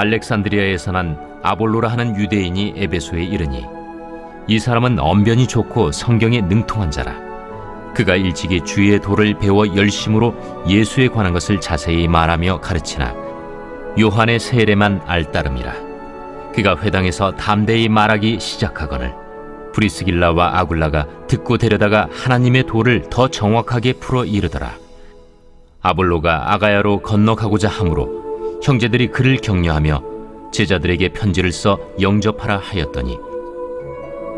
알렉산드리아에서 난 아볼로라 하는 유대인이 에베소에 이르니 이 사람은 언변이 좋고 성경에 능통한 자라. 그가 일찍이 주의 도를 배워 열심으로 예수에 관한 것을 자세히 말하며 가르치나 요한의 세례만 알 따름이라. 그가 회당에서 담대히 말하기 시작하거늘 브리스길라와 아굴라가 듣고 데려다가 하나님의 도를 더 정확하게 풀어 이르더라. 아볼로가 아가야로 건너가고자 하므로 형제들이 그를 격려하며 제자들에게 편지를 써 영접하라 하였더니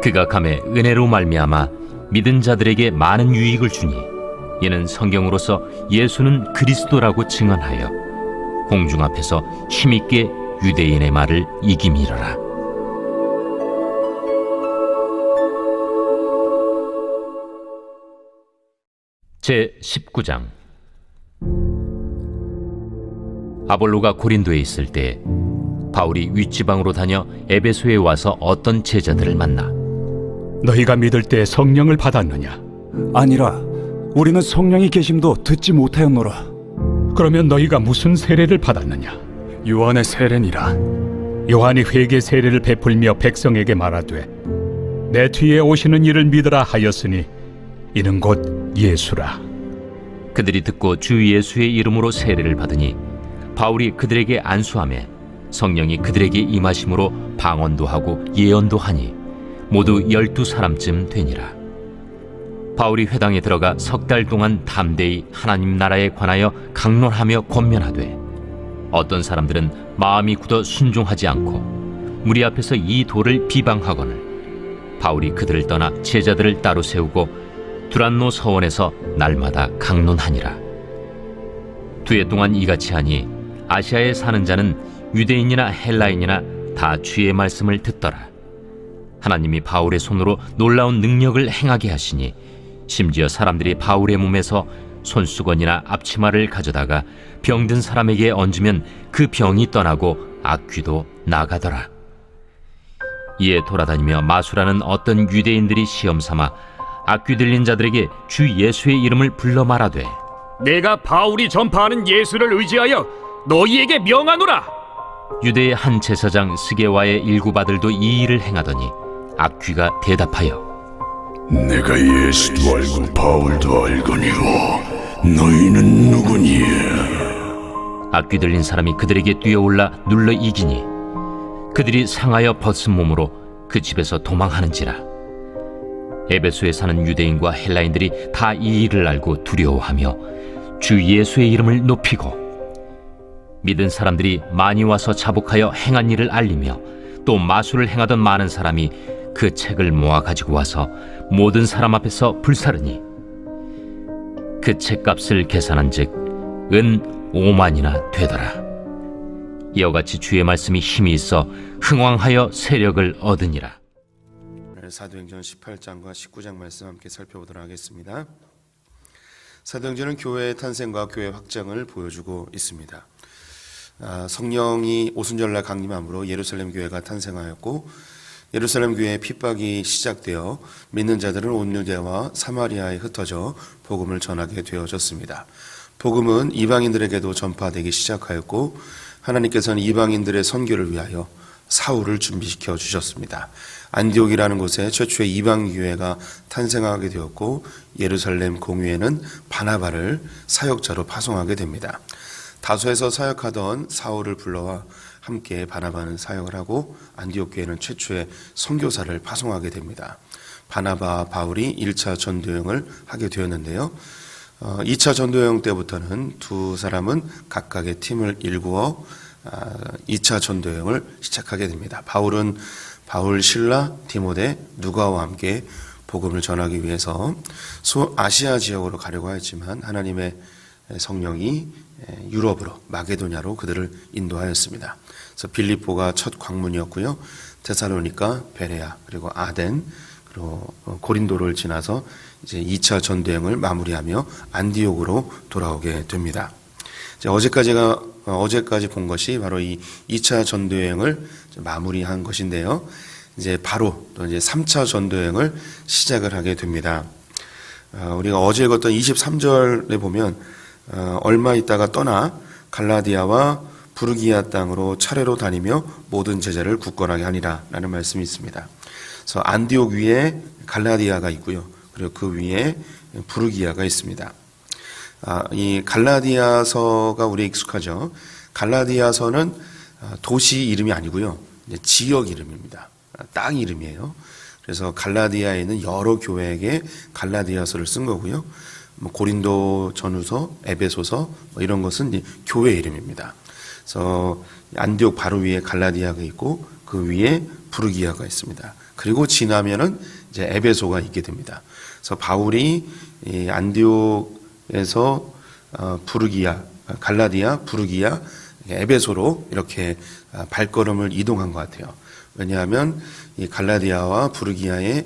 그가 감에 은혜로 말미암아 믿은 자들에게 많은 유익을 주니 이는 성경으로서 예수는 그리스도라고 증언하여 공중 앞에서 힘있게 유대인의 말을 이김이러라. 제 19장 아볼로가 고린도에 있을 때 바울이 윗지방으로 다녀 에베소에 와서 어떤 제자들을 만나 너희가 믿을 때 성령을 받았느냐? 아니라 우리는 성령이 계심도 듣지 못하였노라. 그러면 너희가 무슨 세례를 받았느냐? 요한의 세례니라. 요한이 회개 세례를 베풀며 백성에게 말하되 내 뒤에 오시는 이를 믿으라 하였으니 이는 곧 예수라. 그들이 듣고 주 예수의 이름으로 세례를 받으니 바울이 그들에게 안수함에 성령이 그들에게 임하심으로 방언도 하고 예언도 하니 모두 열두 사람쯤 되니라. 바울이 회당에 들어가 석 달 동안 담대히 하나님 나라에 관하여 강론하며 권면하되 어떤 사람들은 마음이 굳어 순종하지 않고 무리 앞에서 이 도를 비방하거늘 바울이 그들을 떠나 제자들을 따로 세우고 두란노 서원에서 날마다 강론하니라. 두 해 동안 이같이 하니 아시아에 사는 자는 유대인이나 헬라인이나 다 주의 말씀을 듣더라 하나님이 바울의 손으로 놀라운 능력을 행하게 하시니 심지어 사람들이 바울의 몸에서 손수건이나 앞치마를 가져다가 병든 사람에게 얹으면 그 병이 떠나고 악귀도 나가더라. 이에 돌아다니며 마수라는 어떤 유대인들이 시험 삼아 악귀 들린 자들에게 주 예수의 이름을 불러 말하되 내가 바울이 전파하는 예수를 의지하여 너희에게 명하노라. 유대의 한 제사장 스게와의 일곱 아들도 이 일을 행하더니 악귀가 대답하여 내가 예수도 알고 바울도 알거니와 너희는 누구니에? 악귀 들린 사람이 그들에게 뛰어올라 눌러 이기니 그들이 상하여 벗은 몸으로 그 집에서 도망하는지라 에베소에 사는 유대인과 헬라인들이 다 이 일을 알고 두려워하며 주 예수의 이름을 높이고 믿은 사람들이 많이 와서 자복하여 행한 일을 알리며 또 마술을 행하던 많은 사람이 그 책을 모아 가지고 와서 모든 사람 앞에서 불사르니 그 책값을 계산한즉 은 5만이나 되더라. 이와 같이 주의 말씀이 힘이 있어 흥왕하여 세력을 얻으니라. 사도행전 18장과 19장 말씀 함께 살펴보도록 하겠습니다. 사도행전은 교회의 탄생과 교회 확장을 보여주고 있습니다. 아, 성령이 오순절날 강림함으로 예루살렘 교회가 탄생하였고 예루살렘 교회의 핍박이 시작되어 믿는 자들은 온 유대와 사마리아에 흩어져 복음을 전하게 되어졌습니다. 복음은 이방인들에게도 전파되기 시작하였고 하나님께서는 이방인들의 선교를 위하여 사울을 준비시켜 주셨습니다. 안디옥이라는 곳에 최초의 이방 교회가 탄생하게 되었고 예루살렘 공유에는 바나바를 사역자로 파송하게 됩니다. 다소에서 사역하던 사울을 불러와 함께 바나바는 사역을 하고 안디옥 교회는 최초의 선교사를 파송하게 됩니다. 바나바 바울이 1차 전도여행을 하게 되었는데요. 어, 2차 전도여행 때부터는 두 사람은 각각의 팀을 일구어 아, 2차 전도여행을 시작하게 됩니다. 바울은 바울, 신라, 디모데, 누가와 함께 복음을 전하기 위해서 소 아시아 지역으로 가려고 하였지만 하나님의 성령이 유럽으로 마게도냐로 그들을 인도하였습니다. 그래서 빌립보가 첫 광문이었고요. 테살로니카, 베레아, 그리고 아덴, 그리고 고린도를 지나서 이제 2차 전도행을 마무리하며 안디옥으로 돌아오게 됩니다. 어제까지가 어제까지 본 것이 바로 이 2차 전도여행을 마무리한 것인데요. 이제 바로 또 이제 3차 전도여행을 시작을 하게 됩니다. 어, 우리가 어제 읽었던 23절에 보면 어, 얼마 있다가 떠나 갈라디아와 부르기아 땅으로 차례로 다니며 모든 제자를 굳건하게 하니라라는 말씀이 있습니다. 그래서 안디옥 위에 갈라디아가 있고요. 그리고 그 위에 부르기아가 있습니다. 아, 이 갈라디아서가 우리 익숙하죠. 갈라디아서는 아, 도시 이름이 아니고요. 지역 이름입니다. 아, 땅 이름이에요. 그래서 갈라디아에 있는 여러 교회에게 갈라디아서를 쓴 거고요. 뭐 고린도 전후서, 에베소서 뭐 이런 것은 교회 이름입니다. 그래서 안디옥 바로 위에 갈라디아가 있고 그 위에 부르기아가 있습니다. 그리고 지나면은 이제 에베소가 있게 됩니다. 그래서 바울이 이 안디옥에서 어, 부르기아, 갈라디아, 부르기아, 에베소로 이렇게 아, 발걸음을 이동한 것 같아요. 왜냐하면 이 갈라디아와 부르기아에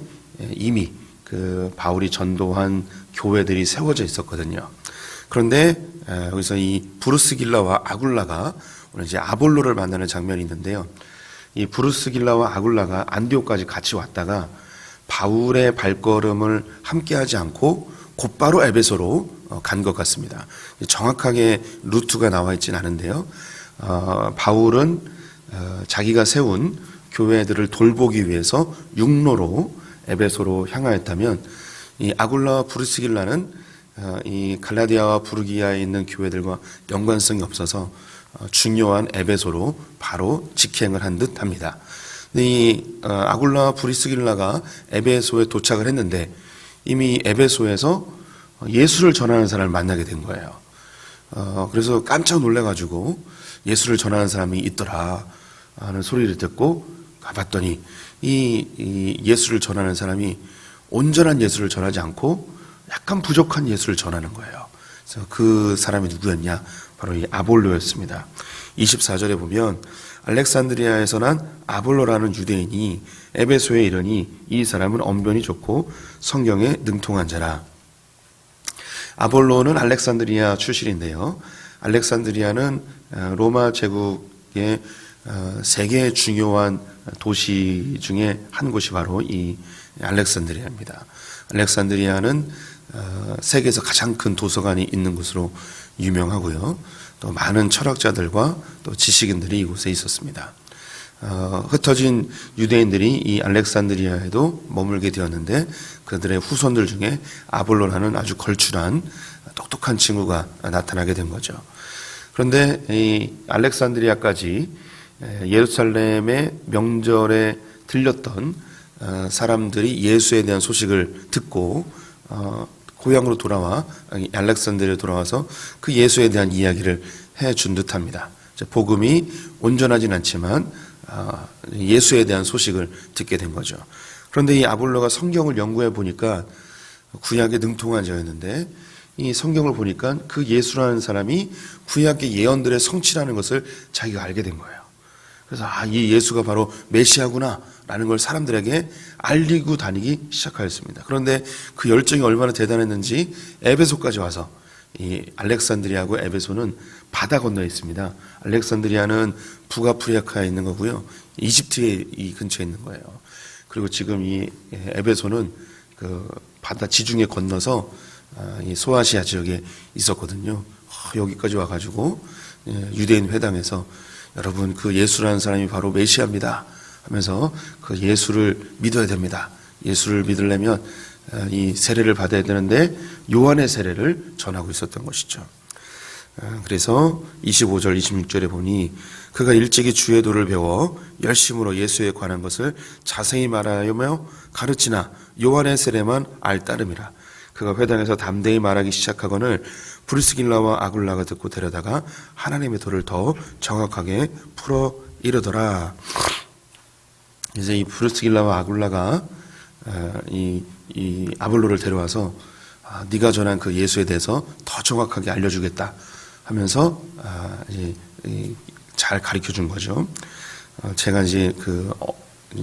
이미 그 바울이 전도한 교회들이 세워져 있었거든요. 그런데 에, 여기서 이 부르스길라와 아굴라가 오늘 이제 아볼로를 만나는 장면이 있는데요. 이 부르스길라와 아굴라가 안디옥까지 같이 왔다가 바울의 발걸음을 함께하지 않고 곧바로 에베소로 어, 간것 같습니다. 정확하게 루트가 나와 있지는 않은데요. 어, 바울은 어, 자기가 세운 교회들을 돌보기 위해서 육로로 에베소로 향하였다면 이 아굴라와 부르스길라는 어, 이 갈라디아와 부르기아에 있는 교회들과 연관성이 없어서 어, 중요한 에베소로 바로 직행을 한 듯합니다. 이 어, 아굴라와 부리스길라가 에베소에 도착을 했는데 이미 에베소에서 예수를 전하는 사람을 만나게 된 거예요. 어, 그래서 깜짝 놀래가지고 예수를 전하는 사람이 있더라 하는 소리를 듣고 가봤더니 이, 이 예수를 전하는 사람이 온전한 예수를 전하지 않고 약간 부족한 예수를 전하는 거예요. 그래서 그 사람이 누구였냐? 바로 이 아볼로였습니다. 24절에 보면 알렉산드리아에서 난 아볼로라는 유대인이 에베소에 이르니 이 사람은 언변이 좋고 성경에 능통한 자라. 아볼로는 알렉산드리아 출신인데요. 알렉산드리아는 어, 로마 제국의 어, 세계 중요한 도시 중에 한 곳이 바로 이 알렉산드리아입니다. 알렉산드리아는 어, 세계에서 가장 큰 도서관이 있는 곳으로 유명하고요. 또 많은 철학자들과 또 지식인들이 이곳에 있었습니다. 어, 흩어진 유대인들이 이 알렉산드리아에도 머물게 되었는데 그들의 후손들 중에 아볼로라는 아주 걸출한 똑똑한 친구가 나타나게 된 거죠. 그런데 이 알렉산드리아까지 예루살렘의 명절에 들렸던 어, 사람들이 예수에 대한 소식을 듣고 어, 고향으로 돌아와 알렉산드리아 돌아와서 그 예수에 대한 이야기를 해 준 듯합니다. 복음이 온전하진 않지만 아, 예수에 대한 소식을 듣게 된 거죠. 그런데 이 아볼로가 성경을 연구해 보니까 구약에 능통한 자였는데 이 성경을 보니까 그 예수라는 사람이 구약의 예언들의 성취라는 것을 자기가 알게 된 거예요. 그래서 아, 이 예수가 바로 메시아구나 라는 걸 사람들에게 알리고 다니기 시작하였습니다. 그런데 그 열정이 얼마나 대단했는지 에베소까지 와서 이 알렉산드리아하고 에베소는 바다 건너에 있습니다. 알렉산드리아는 북아프리카에 있는 거고요. 이집트에 이 근처에 있는 거예요. 그리고 지금 이 에베소는 그 바다 지중해 건너서 아, 이 소아시아 지역에 있었거든요. 어, 여기까지 와가지고 예, 유대인 회당에서 여러분 그 예수라는 사람이 바로 메시아입니다 하면서 그 예수를 믿어야 됩니다. 예수를 믿으려면 어, 이 세례를 받아야 되는데 요한의 세례를 전하고 있었던 것이죠. 어, 그래서 25절 26절에 보니 그가 일찍이 주의 도를 배워 열심으로 예수에 관한 것을 자세히 말하며 가르치나 요한의 세례만 알 따름이라 그가 회당에서 담대히 말하기 시작하거늘 브리스길라와 아굴라가 듣고 데려다가 하나님의 도를 더 정확하게 풀어 이르더라. 이제 이 브리스길라와 아굴라가 어, 이, 이 아볼로를 데려와서 아, 네가 전한 그 예수에 대해서 더 정확하게 알려주겠다 하면서 아, 잘 가르쳐 준 거죠. 어, 제가 이제 그 어,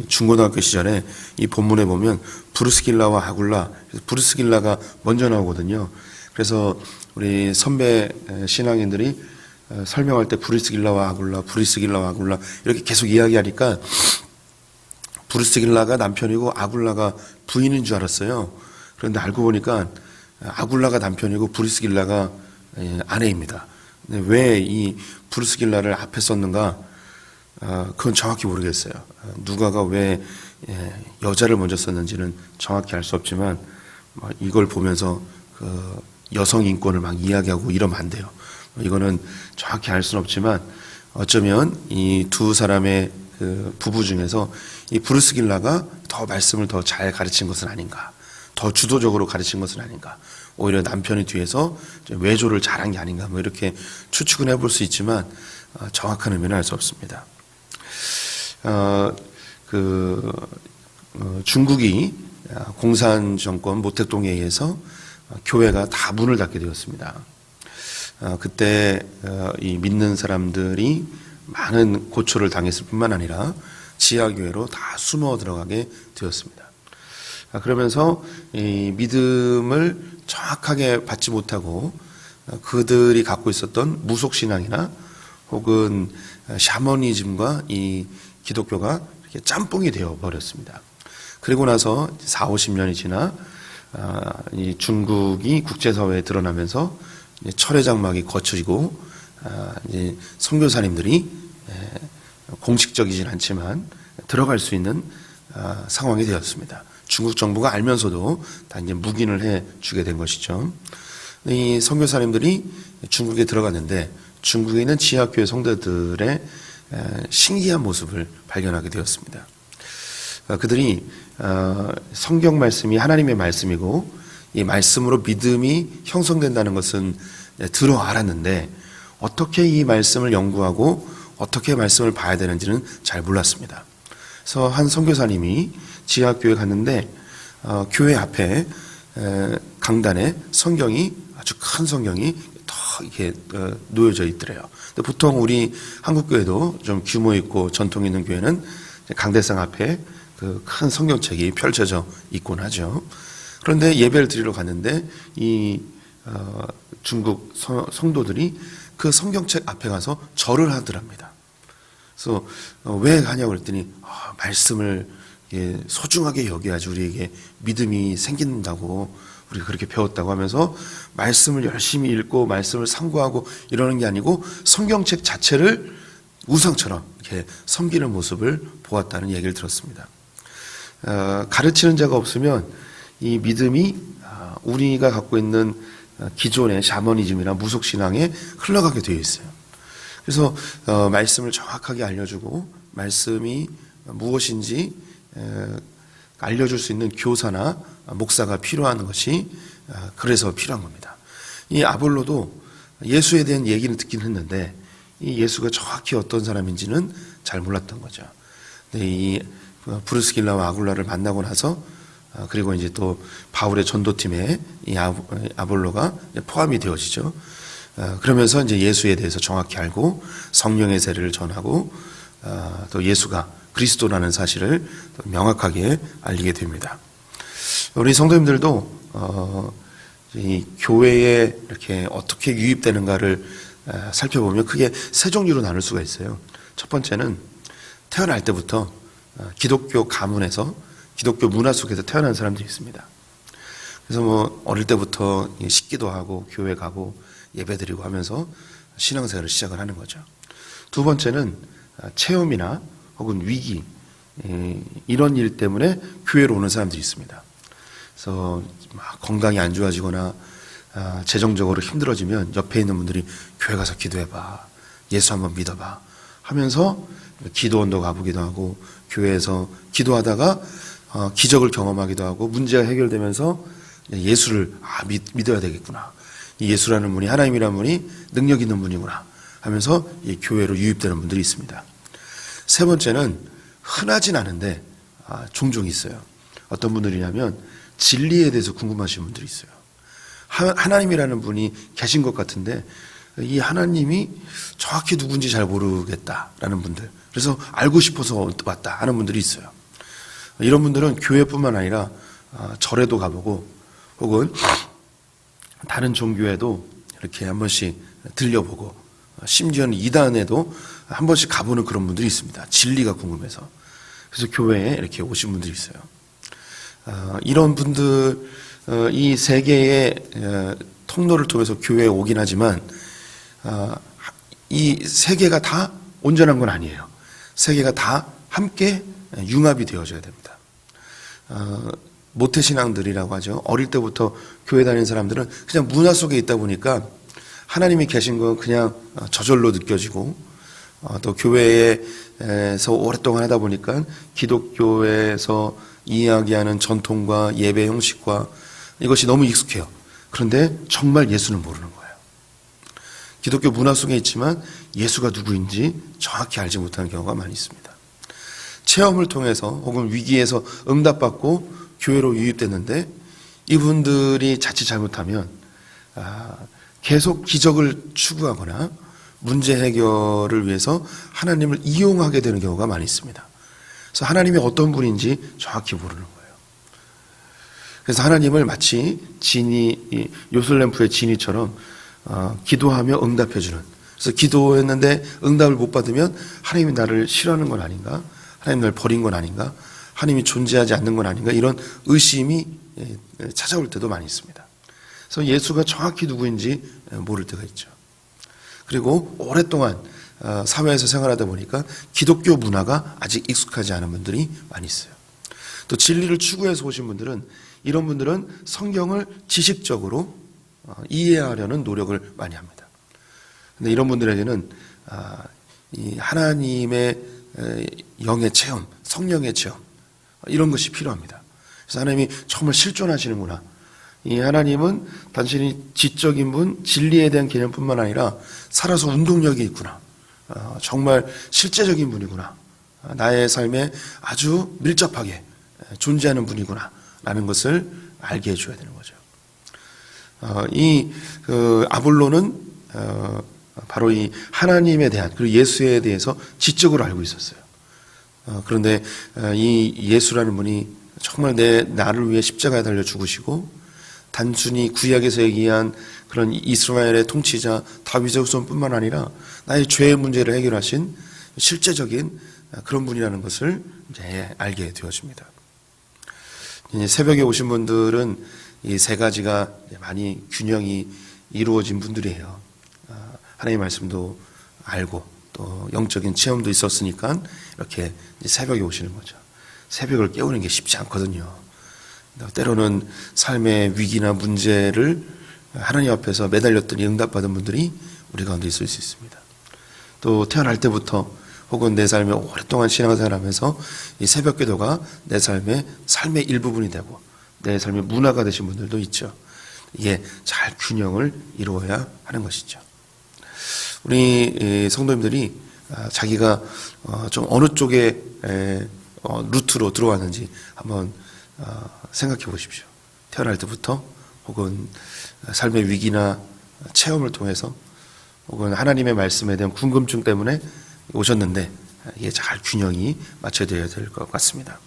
중고등학교 시절에 이 본문에 보면 브루스길라와 아굴라, 브루스길라가 먼저 나오거든요. 그래서 우리 선배 신앙인들이 어, 설명할 때 브루스길라와 아굴라, 브루스길라와 아굴라 이렇게 계속 이야기하니까 브루스길라가 남편이고 아굴라가 부인인 줄 알았어요. 그런데 알고 보니까 아굴라가 남편이고 브루스길라가 예, 아내입니다. 왜 이 브루스길라를 앞에 썼는가? 아, 그건 정확히 모르겠어요. 아, 누가가 왜 예, 여자를 먼저 썼는지는 정확히 알 수 없지만 뭐 이걸 보면서 그 여성 인권을 막 이야기하고 이러면 안 돼요. 이거는 정확히 알 수는 없지만 어쩌면 이 두 사람의 그 부부 중에서 이 브루스 길라가 더 말씀을 더 잘 가르친 것은 아닌가, 더 주도적으로 가르친 것은 아닌가. 오히려 남편이 뒤에서 좀 외조를 잘한 게 아닌가, 뭐 이렇게 추측은 해볼 수 있지만 어, 정확한 의미는 알 수 없습니다. 어, 그 어, 중국이 공산 정권 모택동에 의해서 어, 교회가 다 문을 닫게 되었습니다. 어, 그때 어, 이 믿는 사람들이 많은 고초를 당했을 뿐만 아니라 지하교회로 다 숨어 들어가게 되었습니다. 아, 그러면서 이 믿음을 정확하게 받지 못하고 어, 그들이 갖고 있었던 무속 신앙이나 혹은 샤머니즘과 이 기독교가 이렇게 짬뽕이 되어 버렸습니다. 그리고 나서 4, 50년이 지나 아, 이 중국이 국제사회에 드러나면서 이제 철의 장막이 거쳐지고 아, 이제 선교사님들이 에, 공식적이진 않지만 들어갈 수 있는 아, 상황이 되었습니다. 중국 정부가 알면서도 다 이제 묵인을 해 주게 된 것이죠. 이 선교사님들이 중국에 들어갔는데 중국에 있는 지하교회 성도들의 에, 신기한 모습을 발견하게 되었습니다. 어, 그들이 어, 성경 말씀이 하나님의 말씀이고 이 말씀으로 믿음이 형성된다는 것은 네, 들어 알았는데 어떻게 이 말씀을 연구하고 어떻게 말씀을 봐야 되는지는 잘 몰랐습니다. 그래서 한 선교사님이 지하교회 갔는데 어, 교회 앞에 에, 강단에 성경이 아주 큰 성경이 더 이렇게 어, 놓여져 있더래요. 근데 보통 우리 한국 교회도 좀 규모 있고 전통 있는 교회는 강대상 앞에 그 큰 성경책이 펼쳐져 있곤 하죠. 그런데 예배를 드리러 갔는데 이 어, 중국 서- 성도들이 그 성경책 앞에 가서 절을 하더랍니다. 그래서 어, 왜 가냐고 그랬더니 아, 말씀을 예, 소중하게 여겨야지 우리에게 믿음이 생긴다고 우리가 그렇게 배웠다고 하면서 말씀을 열심히 읽고 말씀을 상고하고 이러는 게 아니고 성경책 자체를 우상처럼 이렇게 섬기는 모습을 보았다는 얘기를 들었습니다. 어, 가르치는 자가 없으면 이 믿음이 아, 우리가 갖고 있는 어, 기존의 샤머니즘이나 무속 신앙에 흘러가게 되어 있어요. 그래서 어, 말씀을 정확하게 알려주고 말씀이 무엇인지 에, 알려줄 수 있는 교사나 목사가 필요한 것이 어, 그래서 필요한 겁니다. 이 아볼로도 예수에 대한 얘기는 듣긴 했는데 이 예수가 정확히 어떤 사람인지는 잘 몰랐던 거죠. 근데 이 브루스길라와 아굴라를 만나고 나서 어, 그리고 이제 또 바울의 전도팀에 이 아- 아볼로가 포함이 되어지죠. 어, 그러면서 이제 예수에 대해서 정확히 알고 성령의 세례를 전하고 어, 또 예수가 그리스도라는 사실을 또 명확하게 알리게 됩니다. 우리 성도님들도 어, 이 교회에 이렇게 어떻게 유입되는가를 어, 살펴보면 크게 세 종류로 나눌 수가 있어요. 첫 번째는 태어날 때부터 어, 기독교 가문에서 기독교 문화 속에서 태어난 사람들이 있습니다. 그래서 뭐 어릴 때부터 식기도 하고 교회 가고 예배 드리고 하면서 신앙생활을 시작을 하는 거죠. 두 번째는 어, 체험이나 혹은 위기 에, 이런 일 때문에 교회로 오는 사람들이 있습니다. 그래서 막 건강이 안 좋아지거나 아, 재정적으로 힘들어지면 옆에 있는 분들이 교회 가서 기도해봐 예수 한번 믿어봐 하면서 기도원도 가보기도 하고 교회에서 기도하다가 어, 기적을 경험하기도 하고 문제가 해결되면서 예수를 아, 믿, 믿어야 되겠구나 이 예수라는 분이 하나님이라는 분이 능력 있는 분이구나 하면서 이 교회로 유입되는 분들이 있습니다. 세 번째는 흔하진 않은데 아, 종종 있어요. 어떤 분들이냐면 진리에 대해서 궁금하신 분들이 있어요. 하, 하나님이라는 분이 계신 것 같은데 이 하나님이 정확히 누군지 잘 모르겠다라는 분들. 그래서 알고 싶어서 왔다 하는 분들이 있어요. 이런 분들은 교회뿐만 아니라 아, 절에도 가보고 혹은 다른 종교에도 이렇게 한 번씩 들려보고 심지어는 이단에도 한 번씩 가보는 그런 분들이 있습니다. 진리가 궁금해서. 그래서 교회에 이렇게 오신 분들이 있어요. 어, 이런 분들 어, 이세 개의 어, 통로를 통해서 교회에 오긴 하지만 아, 이 세계가 다 온전한 건 아니에요. 세계가 다 함께 융합이 되어져야 됩니다. 어, 모태신앙들이라고 하죠. 어릴 때부터 교회 다니는 사람들은 그냥 문화 속에 있다 보니까 하나님이 계신 건 그냥 어, 저절로 느껴지고 어, 또 교회에서 오랫동안 하다 보니까 기독교에서 이야기하는 전통과 예배 형식과 이것이 너무 익숙해요. 그런데 정말 예수는 모르는. 기독교 문화 속에 있지만 예수가 누구인지 정확히 알지 못하는 경우가 많이 있습니다. 체험을 통해서 혹은 위기에서 응답받고 교회로 유입됐는데 이분들이 자칫 잘못하면 아, 계속 기적을 추구하거나 문제 해결을 위해서 하나님을 이용하게 되는 경우가 많이 있습니다. 그래서 하나님이 어떤 분인지 정확히 모르는 거예요. 그래서 하나님을 마치 진이 이 요술램프의 진이처럼 어, 기도하며 응답해주는. 그래서 기도했는데 응답을 못 받으면 하나님이 나를 싫어하는 건 아닌가? 하나님 나를 버린 건 아닌가? 하나님이 존재하지 않는 건 아닌가? 이런 의심이 예, 찾아올 때도 많이 있습니다. 그래서 예수가 정확히 누구인지 모를 때가 있죠. 그리고 오랫동안 어, 사회에서 생활하다 보니까 기독교 문화가 아직 익숙하지 않은 분들이 많이 있어요. 또 진리를 추구해서 오신 분들은 이런 분들은 성경을 지식적으로 어, 이해하려는 노력을 많이 합니다. 근데 이런 분들에게는 아, 이 하나님의 에, 영의 체험, 성령의 체험 이런 것이 필요합니다. 그래서 하나님이 정말 실존하시는구나. 이 하나님은 단순히 지적인 분, 진리에 대한 개념뿐만 아니라 살아서 운동력이 있구나. 어, 정말 실제적인 분이구나. 어, 나의 삶에 아주 밀접하게 존재하는 분이구나. 라는 것을 알게 해줘야 되는 거죠. 어, 이, 그, 아볼로는, 어, 바로 이 하나님에 대한, 그리고 예수에 대해서 지적으로 알고 있었어요. 어, 그런데 어, 이 예수라는 분이 정말 내, 나를 위해 십자가에 달려 죽으시고, 단순히 구약에서 얘기한 그런 이스라엘의 통치자 다윗의 후손뿐만 아니라 나의 죄의 문제를 해결하신 실제적인 그런 분이라는 것을 알게 되어집니다. 새벽에 오신 분들은 이 세 가지가 많이 균형이 이루어진 분들이에요. 아, 하나님의 말씀도 알고 또 영적인 체험도 있었으니까 이렇게 새벽에 오시는 거죠. 새벽을 깨우는 게 쉽지 않거든요. 때로는 삶의 위기나 문제를 하나님 앞에서 매달렸더니 응답받은 분들이 우리 가운데 있을 수 있습니다. 또 태어날 때부터 혹은 내 삶에 오랫동안 신앙생활하면서 이 새벽 기도가 내 삶의 삶의 일부분이 되고 내 삶의 문화가 되신 분들도 있죠. 이게 잘 균형을 이루어야 하는 것이죠. 우리 성도님들이 아, 자기가 어, 좀 어느 쪽에 어, 루트로 들어왔는지 한번 어, 생각해 보십시오. 태어날 때부터 혹은 삶의 위기나 체험을 통해서 혹은 하나님의 말씀에 대한 궁금증 때문에 오셨는데 이게 잘 균형이 맞춰져야 될 것 같습니다.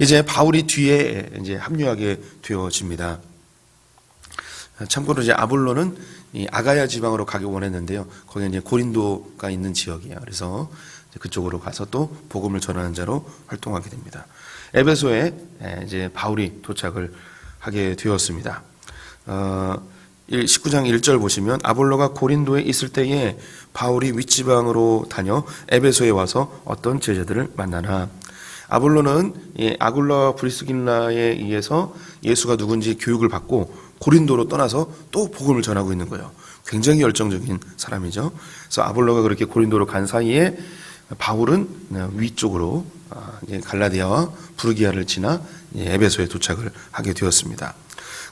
이제 바울이 뒤에 이제 합류하게 되어집니다. 참고로 이제 아볼로는 이 아가야 지방으로 가기 원했는데요. 거기 이제 고린도가 있는 지역이에요. 그래서 그쪽으로 가서 또 복음을 전하는 자로 활동하게 됩니다. 에베소에 이제 바울이 도착을 하게 되었습니다. 어, 19장 1절 보시면 아볼로가 고린도에 있을 때에 바울이 윗지방으로 다녀 에베소에 와서 어떤 제자들을 만나나 아볼로는 아굴라 브리스길라에 의해서 예수가 누군지 교육을 받고 고린도로 떠나서 또 복음을 전하고 있는 거예요. 굉장히 열정적인 사람이죠. 그래서 아볼로가 그렇게 고린도로 간 사이에 바울은 위쪽으로 아, 갈라디아와 부르기아를 지나 에베소에 도착을 하게 되었습니다.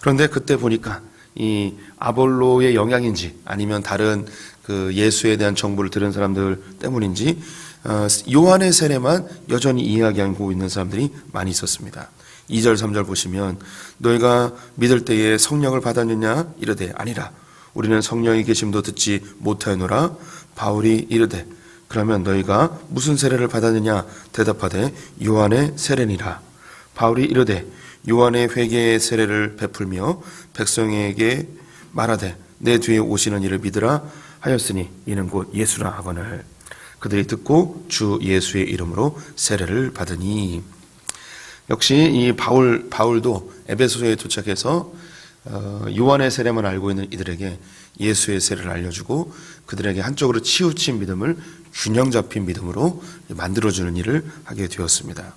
그런데 그때 보니까 이 아볼로의 영향인지 아니면 다른 그 예수에 대한 정보를 들은 사람들 때문인지 어, 요한의 세례만 여전히 이야기하고 있는 사람들이 많이 있었습니다. 2절 3절 보시면 너희가 믿을 때에 성령을 받았느냐? 이르되 아니라 우리는 성령이 계심도 듣지 못하노라. 바울이 이르되 그러면 너희가 무슨 세례를 받았느냐? 대답하되 요한의 세례니라. 바울이 이르되 요한의 회개의 세례를 베풀며 백성에게 말하되 내 뒤에 오시는 이를 믿으라 하였으니 이는 곧 예수라 하거늘 그들이 듣고 주 예수의 이름으로 세례를 받으니 역시 이 바울 바울도 에베소에 도착해서 어, 요한의 세례만 알고 있는 이들에게 예수의 세례를 알려주고 그들에게 한쪽으로 치우친 믿음을 균형 잡힌 믿음으로 만들어주는 일을 하게 되었습니다.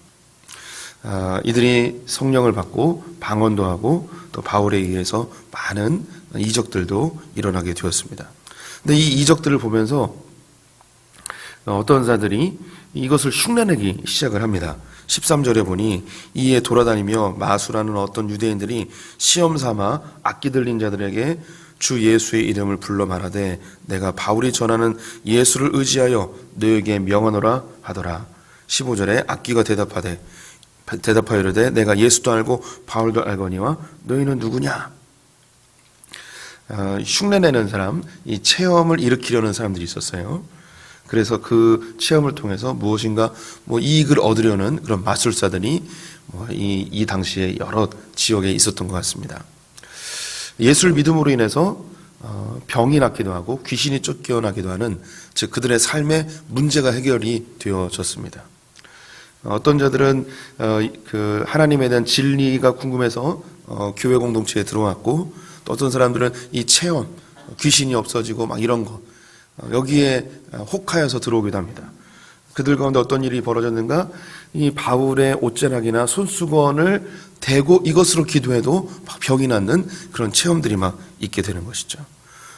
아, 이들이 성령을 받고 방언도 하고 또 바울에 의해서 많은 이적들도 일어나게 되었습니다. 근데 이 이적들을 보면서 어떤 자들이 이것을 흉내내기 시작을 합니다. 13절에 보니 이에 돌아다니며 마수라는 어떤 유대인들이 시험 삼아 악기 들린 자들에게 주 예수의 이름을 불러 말하되 내가 바울이 전하는 예수를 의지하여 너에게 명하노라 하더라. 15절에 악기가 대답하되 대답하여 이르되 내가 예수도 알고 바울도 알거니와 너희는 누구냐? 어, 흉내내는 사람, 이 체험을 일으키려는 사람들이 있었어요. 그래서 그 체험을 통해서 무엇인가 뭐 이익을 얻으려는 그런 마술사들이 뭐 이, 이 당시에 여러 지역에 있었던 것 같습니다. 예수를 믿음으로 인해서 어, 병이 낫기도 하고 귀신이 쫓겨나기도 하는 즉 그들의 삶의 문제가 해결이 되어졌습니다. 어떤 자들은 어, 그 하나님에 대한 진리가 궁금해서 어, 교회 공동체에 들어왔고 또 어떤 사람들은 이 체험 귀신이 없어지고 막 이런 거 어, 여기에 혹하여서 들어오기도 합니다. 그들 가운데 어떤 일이 벌어졌는가? 이 바울의 옷자락이나 손수건을 대고 이것으로 기도해도 막 병이 낫는 그런 체험들이 막 있게 되는 것이죠.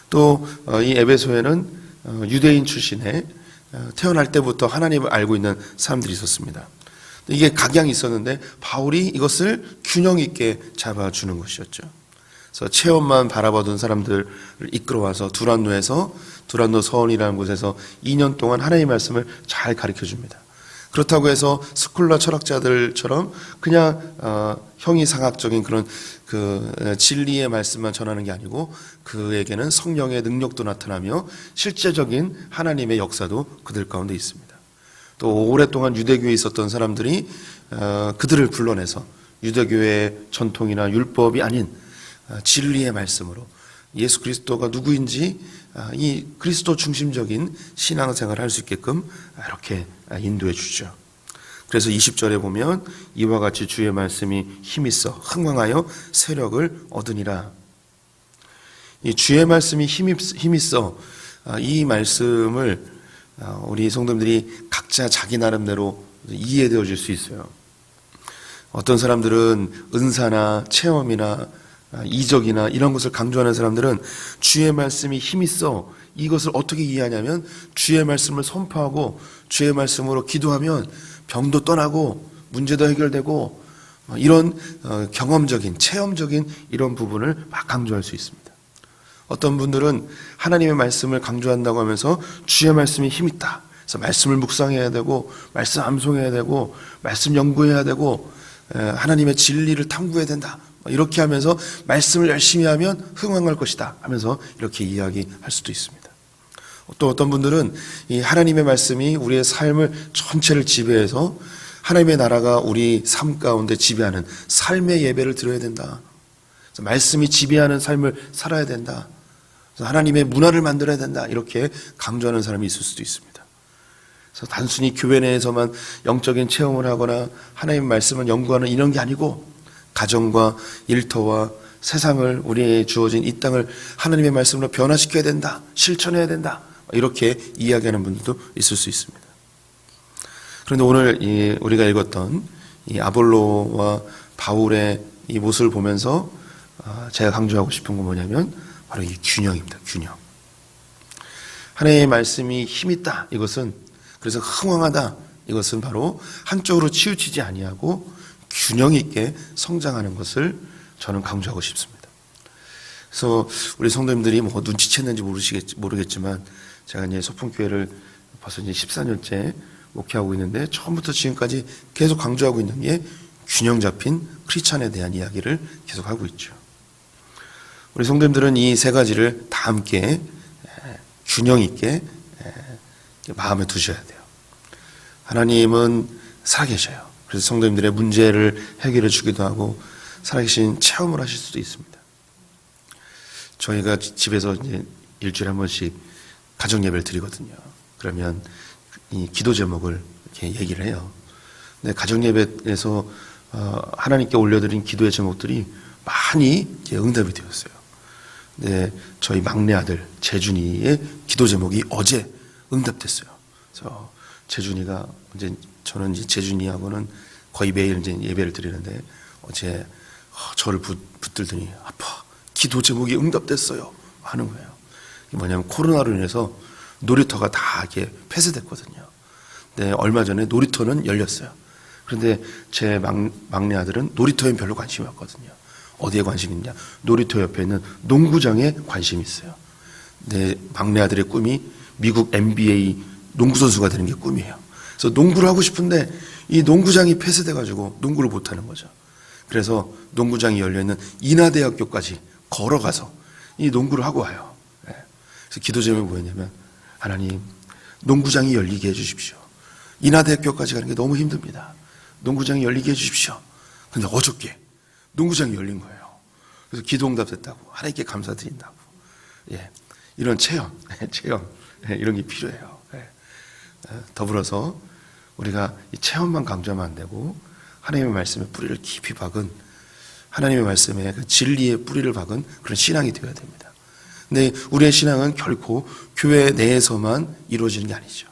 또 이 에베소에는 어, 유대인 출신의 어, 태어날 때부터 하나님을 알고 있는 사람들이 있었습니다. 이게 각양이 있었는데 바울이 이것을 균형 있게 잡아주는 것이었죠. 그래서 체험만 바라보던 사람들을 이끌어와서 두란노에서 두란노 서원이라는 곳에서 2년 동안 하나님의 말씀을 잘 가르쳐 줍니다. 그렇다고 해서 스콜라 철학자들처럼 그냥 어, 형이상학적인 그런 그 진리의 말씀만 전하는 게 아니고 그에게는 성령의 능력도 나타나며 실제적인 하나님의 역사도 그들 가운데 있습니다. 또 오랫동안 유대교에 있었던 사람들이 어, 그들을 불러내서 유대교의 전통이나 율법이 아닌 어, 진리의 말씀으로 예수 그리스도가 누구인지 어, 이 그리스도 중심적인 신앙생활을 할 수 있게끔 이렇게 인도해 주죠. 그래서 20절에 보면 이와 같이 주의 말씀이 힘있어 흥왕하여 세력을 얻으니라. 이 주의 말씀이 힘있어 이 말씀을 우리 성도들이 각자 자기 나름대로 이해되어 줄 수 있어요. 어떤 사람들은 은사나 체험이나 이적이나 이런 것을 강조하는 사람들은 주의 말씀이 힘있어 이것을 어떻게 이해하냐면 주의 말씀을 선포하고 주의 말씀으로 기도하면 병도 떠나고 문제도 해결되고 이런 경험적인 체험적인 이런 부분을 막 강조할 수 있습니다. 어떤 분들은 하나님의 말씀을 강조한다고 하면서 주의 말씀이 힘있다. 그래서 말씀을 묵상해야 되고 말씀 암송해야 되고 말씀 연구해야 되고 하나님의 진리를 탐구해야 된다. 이렇게 하면서 말씀을 열심히 하면 흥왕할 것이다 하면서 이렇게 이야기할 수도 있습니다. 또 어떤 분들은 이 하나님의 말씀이 우리의 삶을 전체를 지배해서 하나님의 나라가 우리 삶 가운데 지배하는 삶의 예배를 드려야 된다. 말씀이 지배하는 삶을 살아야 된다. 하나님의 문화를 만들어야 된다. 이렇게 강조하는 사람이 있을 수도 있습니다. 그래서 단순히 교회 내에서만 영적인 체험을 하거나 하나님의 말씀을 연구하는 이런 게 아니고 가정과 일터와 세상을 우리에 주어진 이 땅을 하나님의 말씀으로 변화시켜야 된다. 실천해야 된다. 이렇게 이야기하는 분들도 있을 수 있습니다. 그런데 오늘 우리가 읽었던 이 아볼로와 바울의 이 모습을 보면서 아, 제가 강조하고 싶은 건 뭐냐면 바로 이 균형입니다. 균형. 하나님의 말씀이 힘있다. 이것은 그래서 흥왕하다. 이것은 바로 한쪽으로 치우치지 아니하고 균형 있게 성장하는 것을 저는 강조하고 싶습니다. 그래서 우리 성도님들이 뭐 눈치챘는지 모르시겠, 모르겠지만 제가 이제 소풍교회를 벌써 이제 14년째 목회하고 있는데 처음부터 지금까지 계속 강조하고 있는 게 균형 잡힌 크리스찬에 대한 이야기를 계속 하고 있죠. 우리 성도님들은 이 세 가지를 다 함께 균형 있게 마음에 두셔야 돼요. 하나님은 살아계셔요. 그래서 성도님들의 문제를 해결해 주기도 하고 살아계신 체험을 하실 수도 있습니다. 저희가 집에서 이제 일주일에 한 번씩 가정 예배를 드리거든요. 그러면 이 기도 제목을 이렇게 얘기를 해요. 근데 가정 예배에서 어, 하나님께 올려드린 기도의 제목들이 많이 응답이 되었어요. 네, 저희 막내 아들 재준이의 기도 제목이 어제 응답됐어요. 그래서 재준이가 이제 저는 이제 재준이하고는 거의 매일 이제 예배를 드리는데 어제 어, 저를 붙, 붙들더니 아빠 기도 제목이 응답됐어요 하는 거예요. 뭐냐면 코로나로 인해서 놀이터가 다 이게 폐쇄됐거든요. 네, 얼마 전에 놀이터는 열렸어요. 그런데 제 막, 막내 아들은 놀이터엔 별로 관심이 없거든요. 어디에 관심이 있냐? 놀이터 옆에 있는 농구장에 관심이 있어요. 내 막내 아들의 꿈이 미국 NBA 농구 선수가 되는 게 꿈이에요. 그래서 농구를 하고 싶은데 이 농구장이 폐쇄돼 가지고 농구를 못 하는 거죠. 그래서 농구장이 열려 있는 인하대학교까지 걸어가서 이 농구를 하고 와요. 예. 그래서 기도 제목이 뭐였냐면 하나님 농구장이 열리게 해주십시오. 인하대학교까지 가는 게 너무 힘듭니다. 농구장이 열리게 해주십시오. 근데 어저께 농구장이 열린 거예요. 그래서 기도응답 됐다고 하나님께 감사드린다고. 예, 이런 체험, 체험 예, 이런 게 필요해요. 더불어서 우리가 이 체험만 강조하면 안 되고 하나님의 말씀에 뿌리를 깊이 박은 하나님의 말씀에 그 진리의 뿌리를 박은 그런 신앙이 되어야 됩니다. 근데 우리의 신앙은 결코 교회 내에서만 이루어지는 게 아니죠.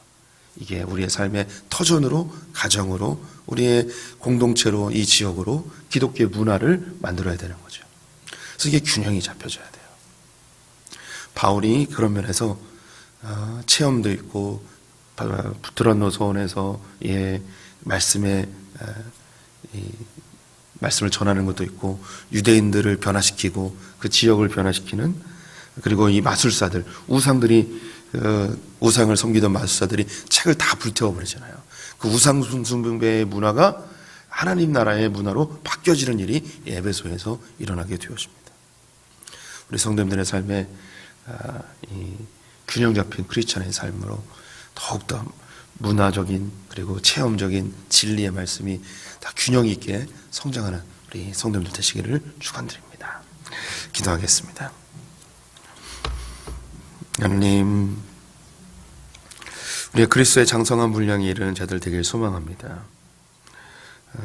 이게 우리의 삶의 터전으로 가정으로 우리의 공동체로 이 지역으로 기독교의 문화를 만들어야 되는 거죠. 그래서 이게 균형이 잡혀져야 돼요. 바울이 그런 면에서 어, 체험도 있고 부트란노 소원에서 예 말씀에 어, 이 말씀을 전하는 것도 있고 유대인들을 변화시키고 그 지역을 변화시키는 그리고 이 마술사들 우상들이 어, 우상을 섬기던 마술사들이 책을 다 불태워 버리잖아요. 그 우상 숭배의 문화가 하나님 나라의 문화로 바뀌어지는 일이 에베소에서 일어나게 되었습니다. 우리 성도님들의 삶에 아, 이 균형 잡힌 크리스천의 삶으로 더욱더 문화적인 그리고 체험적인 진리의 말씀이 다 균형 있게 성장하는 우리 성도님들 되시기를 축원드립니다. 기도하겠습니다. 하나님, 우리의 그리스도의 장성한 분량이 이르는 자들 되길 소망합니다.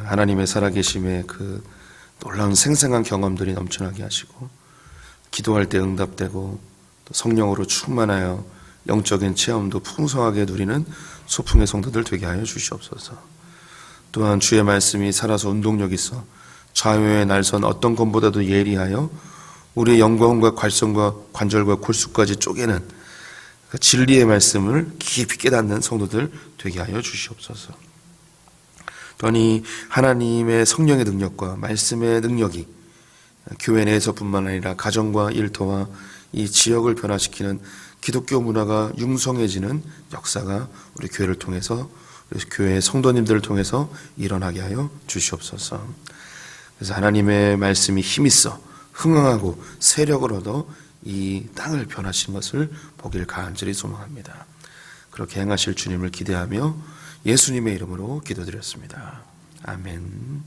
하나님의 살아계심의 그 놀라운 생생한 경험들이 넘쳐나게 하시고, 기도할 때 응답되고, 또 성령으로 충만하여 영적인 체험도 풍성하게 누리는 소풍의 성도들 되게 하여 주시옵소서. 또한 주의 말씀이 살아서 운동력 있어 좌우의 날선 어떤 것보다도 예리하여 우리의 영광과 관성과 관절과 골수까지 쪼개는 그 진리의 말씀을 깊이 깨닫는 성도들 되게 하여 주시옵소서. 또한 이 하나님의 성령의 능력과 말씀의 능력이 교회 내에서뿐만 아니라 가정과 일터와 이 지역을 변화시키는 기독교 문화가 융성해지는 역사가 우리 교회를 통해서 우리 교회의 성도님들을 통해서 일어나게 하여 주시옵소서. 그래서 하나님의 말씀이 힘있어 흥황하고 세력을 얻어 이 땅을 변하신 것을 보길 간절히 소망합니다. 그렇게 행하실 주님을 기대하며 예수님의 이름으로 기도드렸습니다. 아멘.